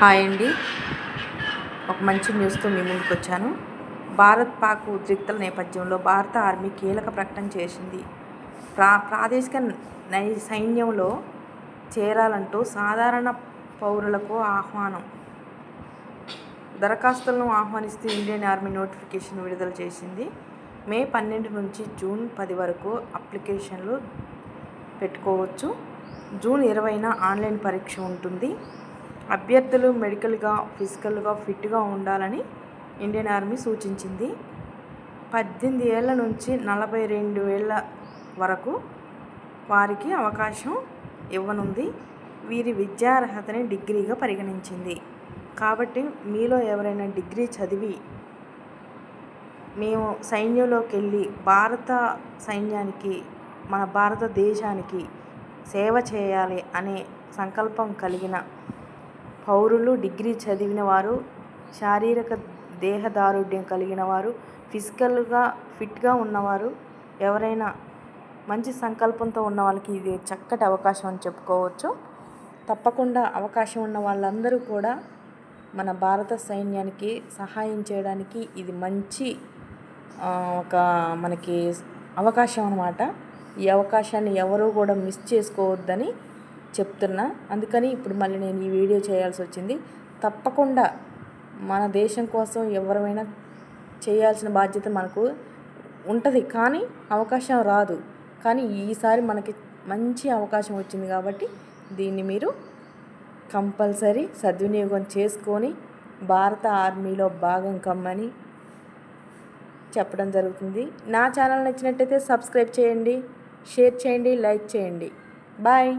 Hi అండి. ఒక మంచి న్యూస్తో మీ ముందుకు వచ్చాను భారత్ పాక్ ఉద్రిక్తల నేపథ్యంలో భారత ఆర్మీ కీలక ప్రకటన చేసింది. ప్రా ప్రాదేశిక నై సైన్యంలో చేరాలంటూ సాధారణ పౌరులకు ఆహ్వానం. దరఖాస్తులను ఆహ్వానిస్తూ ఇండియన్ ఆర్మీ నోటిఫికేషన్ విడుదల చేసింది. మే పన్నెండు నుంచి జూన్ పది వరకు అప్లికేషన్లు పెట్టుకోవచ్చు. జూన్ ఇరవైన ఆన్లైన్ పరీక్ష ఉంటుంది. అభ్యర్థులు మెడికల్గా ఫిజికల్గా ఫిట్గా ఉండాలని ఇండియన్ ఆర్మీ సూచించింది. పద్దెనిమిది ఏళ్ళ నుంచి నలభై రెండు ఏళ్ళ వరకు వారికి అవకాశం ఇవ్వనుంది. వీరి విద్యార్హతని డిగ్రీగా పరిగణించింది. కాబట్టి మీలో ఎవరైనా డిగ్రీ చదివి మేము సైన్యంలోకి వెళ్ళి భారత సైన్యానికి మన భారతదేశానికి సేవ చేయాలి అనే సంకల్పం కలిగిన పౌరులు డిగ్రీ చదివిన వారు శారీరక దేహదారుఢ్యం కలిగిన వారు ఫిజికల్గా ఫిట్గా ఉన్నవారు ఎవరైనా మంచి సంకల్పంతో ఉన్న వాళ్ళకి ఇది చక్కటి అవకాశం అని చెప్పుకోవచ్చు. తప్పకుండా అవకాశం ఉన్న వాళ్ళందరూ కూడా మన భారత సైన్యానికి సహాయం చేయడానికి ఇది మంచి ఒక మనకి అవకాశం అనమాట ఈ అవకాశాన్ని ఎవరూ కూడా మిస్ చేసుకోవద్దని చెప్తున్నా. అందుకని ఇప్పుడు మళ్ళీ నేను ఈ వీడియో చేయాల్సి వచ్చింది. తప్పకుండా మన దేశం కోసం ఎవరైనా చేయాల్సిన బాధ్యత మనకు ఉంటుంది. కానీ అవకాశం రాదు. కానీ ఈసారి మనకి మంచి అవకాశం వచ్చింది కాబట్టి దీన్ని మీరు కంపల్సరీ సద్వినియోగం చేసుకొని భారత ఆర్మీలో భాగం కమ్మని చెప్పడం జరుగుతుంది. నా ఛానల్ నచ్చినట్టయితే సబ్స్క్రైబ్ చేయండి షేర్ చేయండి లైక్ చేయండి. బాయ్.